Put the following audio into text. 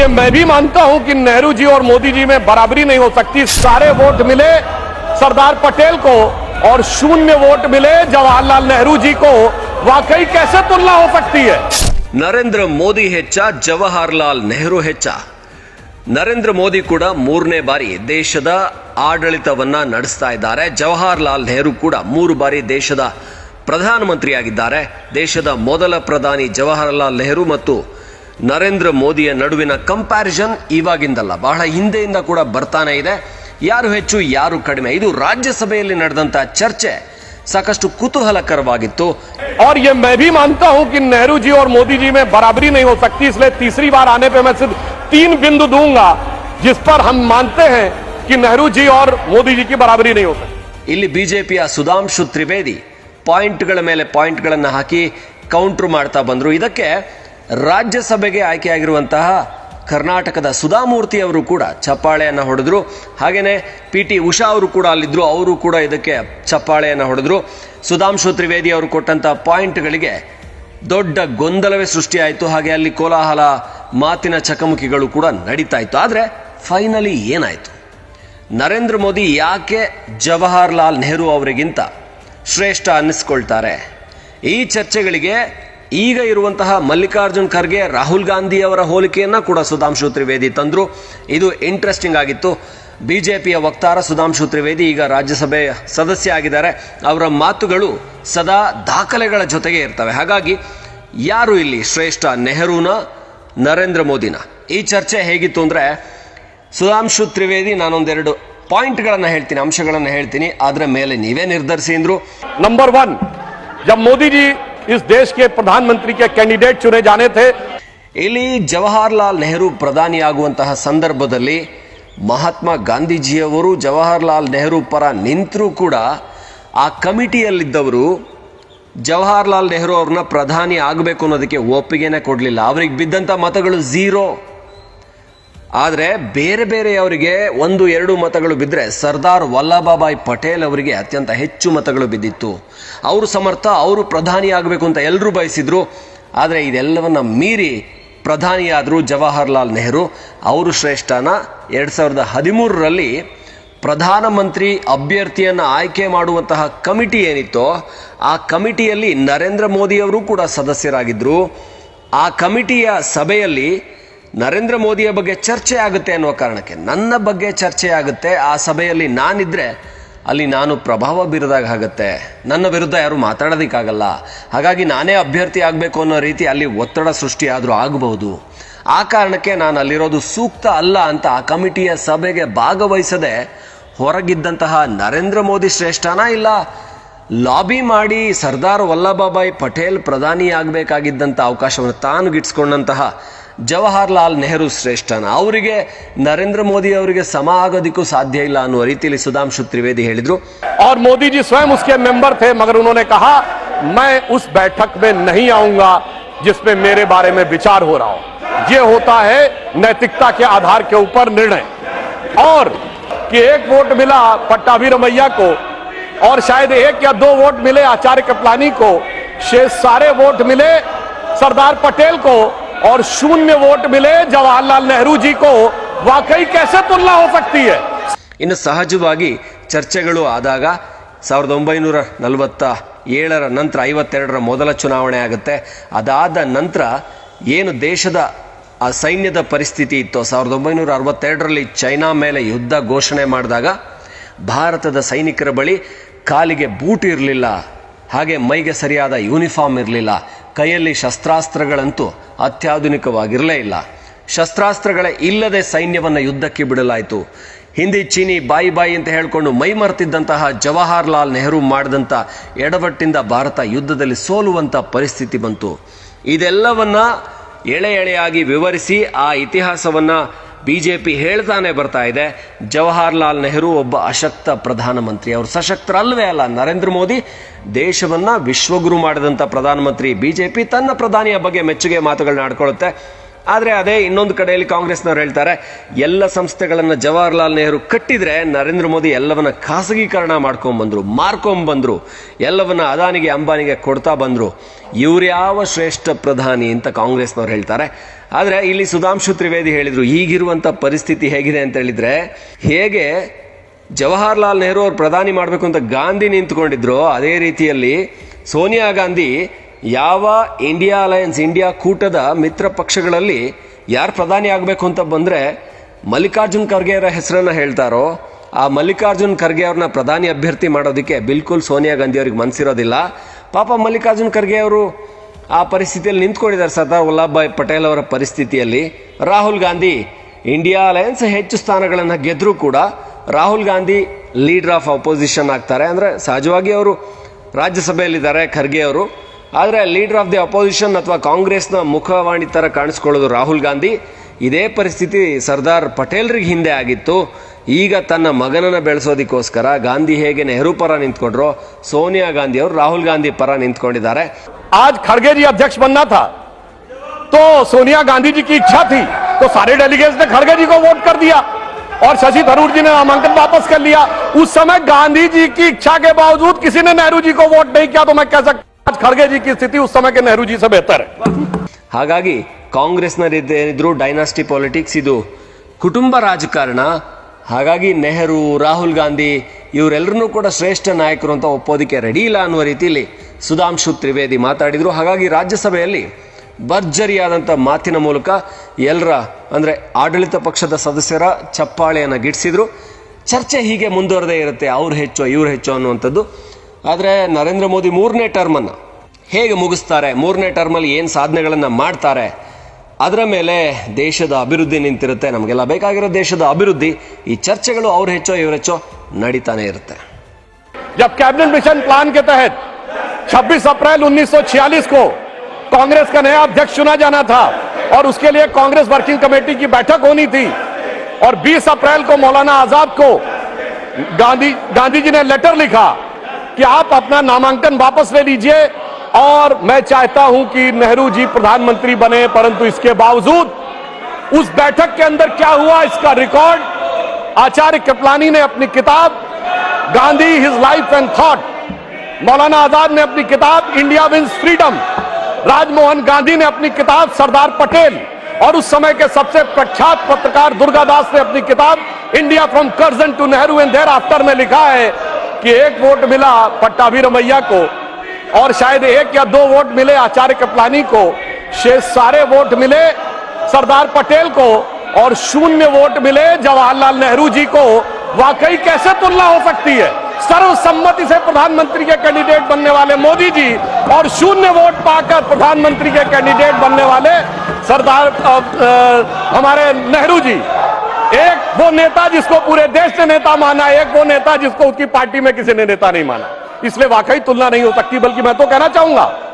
ये मैं भी मानता हूं कि नेहरू जी और मोदी जी में बराबरी नहीं हो सकती सारे वोट मिले सरदार पटेल को और शून्य वोट मिले जवाहरलाल नेहरू जी को वाकई कैसे तुलना हो सकती है ನರೇಂದ್ರ ಮೋದಿ ಹೆಚ್ಚ ಜವಾಹರ್ಲಾಲ್ ನೆಹರು ಹೆಚ್ಚ ನರೇಂದ್ರ ಮೋದಿ ಕೂಡ ಮೂರನೇ ಬಾರಿ ದೇಶದ ಆಡಳಿತವನ್ನ ನಡೆಸ್ತಾ ಇದ್ದಾರೆ ಜವಾಹರ್ಲಾಲ್ ನೆಹರು ಕೂಡ ಮೂರು ಬಾರಿ ದೇಶದ ಪ್ರಧಾನಮಂತ್ರಿಯಾಗಿದ್ದಾರೆ ದೇಶದ ಮೊದಲ ಪ್ರಧಾನಿ ಜವಾಹರ್ಲಾಲ್ ನೆಹರು ಮತ್ತು ನರೇಂದ್ರ ಮೋದಿಯ ನಡುವಿನ ಕಂಪ್ಯಾರಿಸನ್ ಇವಾಗಿಂದಲ್ಲ ಬಹಳ ಹಿಂದೆಯಿಂದ ಕೂಡ ಬರ್ತಾನೆ ಇದೆ ಯಾರು ಹೆಚ್ಚು ಯಾರು ಕಡಿಮೆ ಇದು ರಾಜ್ಯಸಭೆಯಲ್ಲಿ ನಡೆದಂತ ಚರ್ಚೆ ಸಾಕಷ್ಟು ಕುತೂಹಲಕರವಾಗಿತ್ತು और ये मैं भी मानता हूं कि नेहरू जी और मोदी जी में बराबरी नहीं हो सकती इसलिए तीसरी बार आने पे मैं सिर्फ तीन बिंदु दूंगा जिस पर हम मानते हैं कि नेहरू जी और मोदी जी की बराबरी नहीं हो सकती ಇಲ್ಲಿ ಬಿಜೆಪಿಯ ಸುಧಾಂಶು ತ್ರಿವೇದಿ ಪಾಯಿಂಟ್ಗಳ ಮೇಲೆ ಪಾಯಿಂಟ್ಗಳನ್ನು ಹಾಕಿ ಕೌಂಟರ್ ಮಾಡ್ತಾ ಬಂದ್ರು ಇದಕ್ಕೆ ರಾಜ್ಯಸಭೆಗೆ ಆಯ್ಕೆಯಾಗಿರುವಂತಹ ಕರ್ನಾಟಕದ ಸುಧಾಮೂರ್ತಿ ಅವರು ಕೂಡ ಚಪ್ಪಾಳೆಯನ್ನು ಹೊಡೆದ್ರು. ಹಾಗೆಯೇ ಪಿ ಟಿ ಉಷಾ ಅವರು ಕೂಡ ಅಲ್ಲಿದ್ದರು ಅವರು ಕೂಡ ಇದಕ್ಕೆ ಚಪ್ಪಾಳೆಯನ್ನು ಹೊಡೆದ್ರು. ಸುಧಾಂಶು ತ್ರಿವೇದಿ ಅವರು ಕೊಟ್ಟಂಥ ಪಾಯಿಂಟ್ಗಳಿಗೆ ದೊಡ್ಡ ಗೊಂದಲವೇ ಸೃಷ್ಟಿಯಾಯಿತು. ಹಾಗೆ ಅಲ್ಲಿ ಕೋಲಾಹಲ, ಮಾತಿನ ಚಕಮಕಿಗಳು ಕೂಡ ನಡೀತಾ ಇತ್ತು ಆದರೆ ಫೈನಲಿ ಏನಾಯಿತು? ನರೇಂದ್ರ ಮೋದಿ ಯಾಕೆ ಜವಾಹರ್ಲಾಲ್ ನೆಹರು ಅವರಿಗಿಂತ ಶ್ರೇಷ್ಠ ಅನ್ನಿಸ್ಕೊಳ್ತಾರೆ? ಈ ಚರ್ಚೆಗಳಿಗೆ ಈಗ ಇರುವಂತಹ ಮಲ್ಲಿಕಾರ್ಜುನ್ ಖರ್ಗೆ, ರಾಹುಲ್ ಗಾಂಧಿ ಅವರ ಹೋಲಿಕೆಯನ್ನು ಕೂಡ ಸುಧಾಂಶು ತ್ರಿವೇದಿ ತಂದರು. ಇದು ಇಂಟ್ರೆಸ್ಟಿಂಗ್ ಆಗಿತ್ತು. ಬಿ ಜೆ ವಕ್ತಾರ ಸುಧಾಂಶು ತ್ರಿವೇದಿ ಈಗ ರಾಜ್ಯಸಭೆಯ ಸದಸ್ಯ ಆಗಿದ್ದಾರೆ. ಅವರ ಮಾತುಗಳು ಸದಾ ದಾಖಲೆಗಳ ಜೊತೆಗೆ ಇರ್ತವೆ. ಹಾಗಾಗಿ ಯಾರು ಇಲ್ಲಿ ಶ್ರೇಷ್ಠ, ನೆಹರೂನ, ನರೇಂದ್ರ ಮೋದಿನ? ಈ ಚರ್ಚೆ ಹೇಗಿತ್ತು ಅಂದರೆ ಸುಧಾಂಶು ತ್ರಿವೇದಿ ನಾನೊಂದೆರಡು ಪಾಯಿಂಟ್ಗಳನ್ನು ಹೇಳ್ತೀನಿ, ಅಂಶಗಳನ್ನು ಹೇಳ್ತೀನಿ. ಅದರ ಮೇಲೆ ನೀವೇ ನಿರ್ಧರಿಸಿ ಅಂದರು. ನಂಬರ್ ಒನ್ ಮೋದಿ ಜಿ इस देश के प्रधानमंत्री के कैंडिडेट चुने जाने थे ಇಲ್ಲಿ ಜವಾಹರ್ಲಾಲ್ ನೆಹರು ಪ್ರಧಾನಿಯಾಗುವಂತಹ ಸಂದರ್ಭದಲ್ಲಿ ಮಹಾತ್ಮ ಗಾಂಧೀಜಿಯವರು ಜವಾಹರ್ಲಾಲ್ ನೆಹರು ಪರ ನಿಂತರೂ ಕೂಡ ಆ ಕಮಿಟಿಯಲ್ಲಿದ್ದವರು ಜವಾಹರ್ಲಾಲ್ ನೆಹರು ಅವ್ರನ್ನ ಪ್ರಧಾನಿ ಆಗಬೇಕು ಅನ್ನೋದಕ್ಕೆ ಒಪ್ಪಿಗೆನೆ ಕೊಡಲಿಲ್ಲ ಅವ್ರಿಗೆ ಬಿದ್ದಂಥ ಮತಗಳು ಝೀರೋ ಆದರೆ ಬೇರೆ ಬೇರೆಯವರಿಗೆ ಒಂದು, ಎರಡು ಮತಗಳು ಬಿದ್ದರೆ ಸರ್ದಾರ್ ವಲ್ಲಭಭಾಯ್ ಪಟೇಲ್ ಅವರಿಗೆ ಅತ್ಯಂತ ಹೆಚ್ಚು ಮತಗಳು ಬಿದ್ದಿತ್ತು. ಅವರು ಸಮರ್ಥ, ಅವರು ಪ್ರಧಾನಿ ಆಗಬೇಕು ಅಂತ ಎಲ್ಲರೂ ಬಯಸಿದ್ರು. ಆದರೆ ಇದೆಲ್ಲವನ್ನ ಮೀರಿ ಪ್ರಧಾನಿಯಾದರು ಜವಾಹರ್ಲಾಲ್ ನೆಹರು. ಅವರು ಶ್ರೇಷ್ಠನ ಎರಡು ಸಾವಿರದ ಹದಿಮೂರರಲ್ಲಿ ಪ್ರಧಾನಮಂತ್ರಿ ಅಭ್ಯರ್ಥಿಯನ್ನು ಆಯ್ಕೆ ಮಾಡುವಂತಹ ಕಮಿಟಿ ಏನಿತ್ತೋ, ಆ ಕಮಿಟಿಯಲ್ಲಿ ನರೇಂದ್ರ ಮೋದಿಯವರು ಕೂಡ ಸದಸ್ಯರಾಗಿದ್ದರು ಆ ಕಮಿಟಿಯ ಸಭೆಯಲ್ಲಿ ನರೇಂದ್ರ ಮೋದಿಯ ಬಗ್ಗೆ ಚರ್ಚೆ ಆಗುತ್ತೆ ಅನ್ನುವ ಕಾರಣಕ್ಕೆ ನನ್ನ ಬಗ್ಗೆ ಚರ್ಚೆ ಆಗುತ್ತೆ. ಆ ಸಭೆಯಲ್ಲಿ ನಾನಿದ್ರೆ ಅಲ್ಲಿ ನಾನು ಪ್ರಭಾವ ಬೀರದಾಗ ಆಗುತ್ತೆ. ನನ್ನ ವಿರುದ್ಧ ಯಾರು ಮಾತಾಡೋದಕ್ಕಾಗಲ್ಲ. ಹಾಗಾಗಿ ನಾನೇ ಅಭ್ಯರ್ಥಿ ಆಗಬೇಕು ಅನ್ನೋ ರೀತಿ ಅಲ್ಲಿ ಒತ್ತಡ ಸೃಷ್ಟಿಯಾದರೂ ಆಗಬಹುದು. ಆ ಕಾರಣಕ್ಕೆ ನಾನು ಅಲ್ಲಿರೋದು ಸೂಕ್ತ ಅಲ್ಲ ಅಂತ ಆ ಕಮಿಟಿಯ ಸಭೆಗೆ ಭಾಗವಹಿಸದೆ ಹೊರಗಿದ್ದಂತಹ ನರೇಂದ್ರ ಮೋದಿ ಶ್ರೇಷ್ಠನಾ ಇಲ್ಲ? ಲಾಬಿ ಮಾಡಿ ಸರ್ದಾರ್ ವಲ್ಲಭಭಾಯ್ ಪಟೇಲ್ ಪ್ರಧಾನಿ ಆಗಬೇಕಾಗಿದ್ದಂಥ ಅವಕಾಶವನ್ನು ತಾನು ಗಿಟ್ಸ್ಕೊಂಡಂತಹ ಜವಾಹರ್ಲಾಲ್ ನೆಹರು ಶ್ರೇಷ್ಠನ ಅವರಿಗೆ ನರೇಂದ್ರ ಮೋದಿ ಅವರಿಗೆ ಸಮ ಆಗೋದಕ್ಕೂ ಸಾಧ್ಯ ಇಲ್ಲ ಅನ್ನುವ ರೀತಿಯಲ್ಲಿ ಸುಧಾಂಶು ತ್ರಿವೇದಿ ಹೇಳಿದ್ರು और मोदी जी स्वयं उसके मेंबर थे मगर उन्होंने कहा मैं उस बैठक में नहीं आऊंगा जिसमें मेरे बारे में विचार हो रहा हो ये होता है नैतिकता के आधार के ऊपर निर्णय और कि एक वोट मिला पट्टाभी रमैया को और शायद एक या दो वोट मिले आचार्य कपलानी को शेष सारे वोट मिले सरदार पटेल को और शून्य वोट मिले जवाहरलाल नेहरू जी को वाकई कैसे तुलना हो सकती है ಇನ್ನು ಸಹಜವಾಗಿ ಚರ್ಚೆಗಳು ಆದಾಗ ಸಾವಿರದ ಒಂಬೈನೂರ ನಲವತ್ತ ಏಳರ ನಂತರ ಐವತ್ತೆರಡರ ಮೊದಲ ಚುನಾವಣೆ ಆಗುತ್ತೆ ಅದಾದ ನಂತರ ಏನು ದೇಶದ ಆ ಸೈನ್ಯದ ಪರಿಸ್ಥಿತಿ ಇತ್ತು ಸಾವಿರದ ಒಂಬೈನೂರ ಅರವತ್ತೆರಡರಲ್ಲಿ ಚೈನಾ ಮೇಲೆ ಯುದ್ಧ ಘೋಷಣೆ ಮಾಡಿದಾಗ ಭಾರತದ ಸೈನಿಕರ ಬಳಿ ಕಾಲಿಗೆ ಬೂಟ್ ಇರಲಿಲ್ಲ ಹಾಗೆ ಮೈಗೆ ಸರಿಯಾದ ಯೂನಿಫಾರ್ಮ್ ಇರಲಿಲ್ಲ ಕೈಯಲ್ಲಿ ಶಸ್ತ್ರಾಸ್ತ್ರಗಳಂತೂ ಅತ್ಯಾಧುನಿಕವಾಗಿರಲೇ ಇಲ್ಲ. ಶಸ್ತ್ರಾಸ್ತ್ರಗಳೇ ಇಲ್ಲದೆ ಸೈನ್ಯವನ್ನು ಯುದ್ಧಕ್ಕೆ ಬಿಡಲಾಯಿತು. ಹಿಂದಿ, ಚೀನಿ, ಬಾಯಿ ಬಾಯಿ ಅಂತ ಹೇಳಿಕೊಂಡು ಮೈ ಮರೆತಿದ್ದಂತಹ ಜವಾಹರ್ಲಾಲ್ ನೆಹರು ಮಾಡಿದಂಥ ಎಡವಟ್ಟಿಂದ ಭಾರತ ಯುದ್ಧದಲ್ಲಿ ಸೋಲುವಂಥ ಪರಿಸ್ಥಿತಿ ಬಂತು. ಇದೆಲ್ಲವನ್ನ ಎಳೆ ಎಳೆಯಾಗಿ ವಿವರಿಸಿ ಆ ಇತಿಹಾಸವನ್ನು ಬಿ ಜೆ ಪಿ ಹೇಳ್ತಾನೆ ಬರ್ತಾ ಇದೆ. ಜವಾಹರ್ಲಾಲ್ ನೆಹರು ಒಬ್ಬ ಅಶಕ್ತ ಪ್ರಧಾನಮಂತ್ರಿ. ಅವರು ಸಶಕ್ತರಲ್ವೇ ಅಲ್ಲ. ನರೇಂದ್ರ ಮೋದಿ ದೇಶವನ್ನ ವಿಶ್ವಗುರು ಮಾಡಿದಂಥ ಪ್ರಧಾನಮಂತ್ರಿ ಬಿ ಜೆ ಪಿ ತನ್ನ ಪ್ರಧಾನಿಯ ಬಗ್ಗೆ ಮೆಚ್ಚುಗೆ ಮಾತುಗಳನ್ನ ಆಡ್ಕೊಳ್ಳುತ್ತೆ ಆದರೆ ಅದೇ ಇನ್ನೊಂದು ಕಡೆಯಲ್ಲಿ ಕಾಂಗ್ರೆಸ್ನವ್ರು ಹೇಳ್ತಾರೆ, ಎಲ್ಲ ಸಂಸ್ಥೆಗಳನ್ನು ಜವಾಹರ್ಲಾಲ್ ನೆಹರು ಕಟ್ಟಿದ್ರೆ ನರೇಂದ್ರ ಮೋದಿ ಎಲ್ಲವನ್ನ ಖಾಸಗೀಕರಣ ಮಾಡ್ಕೊಂಬಂದರು, ಮಾರ್ಕೊಂಬಂದರು, ಎಲ್ಲವನ್ನ ಅದಾನಿಗೆ ಅಂಬಾನಿಗೆ ಕೊಡ್ತಾ ಬಂದರು. ಇವ್ರು ಯಾವ ಶ್ರೇಷ್ಠ ಪ್ರಧಾನಿ ಅಂತ ಕಾಂಗ್ರೆಸ್ನವ್ರು ಹೇಳ್ತಾರೆ. ಆದರೆ ಇಲ್ಲಿ ಸುಧಾಂಶು ತ್ರಿವೇದಿ ಹೇಳಿದರು ಈಗಿರುವಂಥ ಪರಿಸ್ಥಿತಿ ಹೇಗಿದೆ ಅಂತ ಹೇಳಿದರೆ, ಹೇಗೆ ಜವಾಹರ್ಲಾಲ್ ನೆಹರು ಅವ್ರು ಪ್ರಧಾನಿ ಮಾಡಬೇಕು ಅಂತ ಗಾಂಧಿ ನಿಂತ್ಕೊಂಡಿದ್ರು, ಅದೇ ರೀತಿಯಲ್ಲಿ ಸೋನಿಯಾ ಗಾಂಧಿ ಯಾವ ಇಂಡಿಯಾ ಅಲಯನ್ಸ್, ಇಂಡಿಯಾ ಕೂಟದ ಮಿತ್ರ ಪಕ್ಷಗಳಲ್ಲಿ ಯಾರು ಪ್ರಧಾನಿ ಆಗಬೇಕು ಅಂತ ಬಂದರೆ ಮಲ್ಲಿಕಾರ್ಜುನ್ ಖರ್ಗೆ ಅವರ ಹೆಸರನ್ನ ಹೇಳ್ತಾರೋ, ಆ ಮಲ್ಲಿಕಾರ್ಜುನ್ ಖರ್ಗೆ ಅವ್ರನ್ನ ಪ್ರಧಾನಿ ಅಭ್ಯರ್ಥಿ ಮಾಡೋದಕ್ಕೆ ಬಿಲ್ಕುಲ್ ಸೋನಿಯಾ ಗಾಂಧಿ ಅವ್ರಿಗೆ ಮನಸ್ಸಿರೋದಿಲ್ಲ ಪಾಪ ಮಲ್ಲಿಕಾರ್ಜುನ್ ಖರ್ಗೆ ಅವರು ಆ ಪರಿಸ್ಥಿತಿಯಲ್ಲಿ ನಿಂತ್ಕೊಂಡಿದ್ದಾರೆ, ಸರ್ದಾರ್ ವಲ್ಲಭಭಾಯ್ ಪಟೇಲ್ ಅವರ ಪರಿಸ್ಥಿತಿಯಲ್ಲಿ. ರಾಹುಲ್ ಗಾಂಧಿ ಇಂಡಿಯಾ ಅಲಯನ್ಸ್ ಹೆಚ್ಚು ಸ್ಥಾನಗಳನ್ನು ಗೆದ್ದರೂ ಕೂಡ Rahul Gandhi leader of opposition ಆಗ್ತಾರೆ ಅಂದ್ರೆ ಸಹಜವಾಗಿ ಅವರು ರಾಜ್ಯಸಭೆಯಲ್ಲಿದ್ದಾರೆ ಖರ್ಗೆ ಅವರು ಆದರೆ ಲೀಡರ್ ಆಫ್ ದಿ ಅಪೋಸಿಷನ್ ಅಥವಾ ಕಾಂಗ್ರೆಸ್ನ ಮುಖವಾಣಿ ತರ ಕಾಣಿಸ್ಕೊಳ್ಳೋದು ರಾಹುಲ್ ಗಾಂಧಿ ಇದೇ ಪರಿಸ್ಥಿತಿ ಸರ್ದಾರ್ ಪಟೇಲ್ರಿಗೆ ಹಿಂದೆ ಆಗಿತ್ತು ಈಗ ತನ್ನ ಮಗನನ್ನ ಬೆಳೆಸೋದಕ್ಕೋಸ್ಕರ ಗಾಂಧಿ ಹೇಗೆ ನೆಹರು ಪರ ನಿಂತ್ಕೊಂಡ್ರೋ ಸೋನಿಯಾ ಗಾಂಧಿ ಅವರು ರಾಹುಲ್ ಗಾಂಧಿ ಪರ ನಿಂತ್ಕೊಂಡಿದ್ದಾರೆ आज खड़गे जी अध्यक्ष बनना था तो सोनिया गांधी जी की इच्छा थी तो सारे डेलीगेट्स ने खड़गे जी को वोट कर दिया और शशि थरूर जी ने नामांकन वापस कर लिया उस समय गांधी जी की इच्छा के बावजूद किसी ने नेहरू जी को वोट नहीं किया तो मैं कह सकता हूं, आज खड़गे जी की स्थिति उस समय के नेहरू जी से बेहतर है ಹಾಗಾಗಿ ಕಾಂಗ್ರೆಸ್ನಲ್ಲಿದ್ದ ಏನಿದ್ರು ಡೈನಾಸ್ಟಿ ಪಾಲಿಟಿಕ್ಸ್ ಇದು ಕುಟುಂಬ ರಾಜಕಾರಣ ಹಾಗಾಗಿ ನೆಹರು ರಾಹುಲ್ ಗಾಂಧಿ ಇವರೆಲ್ಲರನ್ನೂ ಕೂಡ ಶ್ರೇಷ್ಠ ನಾಯಕರು ಅಂತ ಒಪ್ಪೋದಕ್ಕೆ ರೆಡಿ ಇಲ್ಲ ಅನ್ನುವ ರೀತಿಯಲ್ಲಿ ಸುಧಾಂಶು ತ್ರಿವೇದಿ ಮಾತಾಡಿದ್ರು ಹಾಗಾಗಿ ರಾಜ್ಯಸಭೆಯಲ್ಲಿ ಭರ್ಜರಿಯಾದಂಥ ಮಾತಿನ ಮೂಲಕ ಎಲ್ಲರ ಅಂದ್ರೆ ಆಡಳಿತ ಪಕ್ಷದ ಸದಸ್ಯರ ಚಪ್ಪಾಳೆಯನ್ನು ಗಿಟ್ಟಿಸಿದ್ರು ಚರ್ಚೆ ಹೀಗೆ ಮುಂದುವರೆದೇ ಇರುತ್ತೆ ಅವ್ರು ಹೆಚ್ಚು ಇವ್ರು ಹೆಚ್ಚು ಅನ್ನುವಂಥದ್ದು ಆದರೆ ನರೇಂದ್ರ ಮೋದಿ ಮೂರನೇ ಟರ್ಮನ್ನು ಹೇಗೆ ಮುಗಿಸ್ತಾರೆ ಮೂರನೇ ಟರ್ಮಲ್ಲಿ ಏನು ಸಾಧನೆಗಳನ್ನು ಮಾಡ್ತಾರೆ ಅದರ ಮೇಲೆ ದೇಶದ ಅಭಿವೃದ್ಧಿ ನಿಂತಿರುತ್ತೆ ನಮಗೆಲ್ಲ ಬೇಕಾಗಿರೋ ದೇಶದ ಅಭಿವೃದ್ಧಿ ಈ ಚರ್ಚೆಗಳು ಅವ್ರು ಹೆಚ್ಚೋ ಇವ್ರು ಹೆಚ್ಚೋ ನಡೀತಾನೆ ಇರುತ್ತೆ जब कैबिनेट मिशन प्लान के तहत 26 अप्रैल 1946 को कांग्रेस का नया अध्यक्ष चुना जाना था और उसके लिए कांग्रेस वर्किंग कमेटी की बैठक होनी थी। और 20 अप्रैल को मौलाना आज़ाद को गांधी गांधी जी ने लेटर लिखा कि आप अपना नामांकन वापस ले लीजिए और मैं चाहता हूँ कि नेहरू जी प्रधानमंत्री बने, परंतु इसके बावजूद उस बैठक के अंदर क्या हुआ इसका रिकॉर्ड? आचार्य कृपलानी ने अपनी किताब, Gandhi his life and thought, Maulana Azad ने अपनी किताब, India wins freedom Rajmohan Gandhi ने अपनी किताब सरदार पटेल और उस समय के सबसे प्रख्यात पत्रकार दुर्गादास ने अपनी किताब India from Curzon to Nehru and there after में लिखा है कि एक वोट मिला पट्टाभी रमैया को और शायद एक या दो वोट मिले आचार्य कपलानी को शेष सारे वोट मिले सरदार पटेल को और शून्य वोट मिले जवाहरलाल नेहरू जी को। वाकई कैसे तुलना हो सकती है? सर्वसम्मति से प्रधानमंत्री के कैंडिडेट बनने वाले मोदी जी और शून्य वोट पाकर प्रधानमंत्री के कैंडिडेट बनने वाले सरदार हमारे नेहरू जी। एक वो नेता जिसको पूरे देश ने नेता माना, एक वो नेता जिसको उसकी पार्टी में किसी ने नेता नहीं माना। इसलिए वाकई तुलना नहीं हो सकती, बल्कि मैं तो कहना चाहूँगा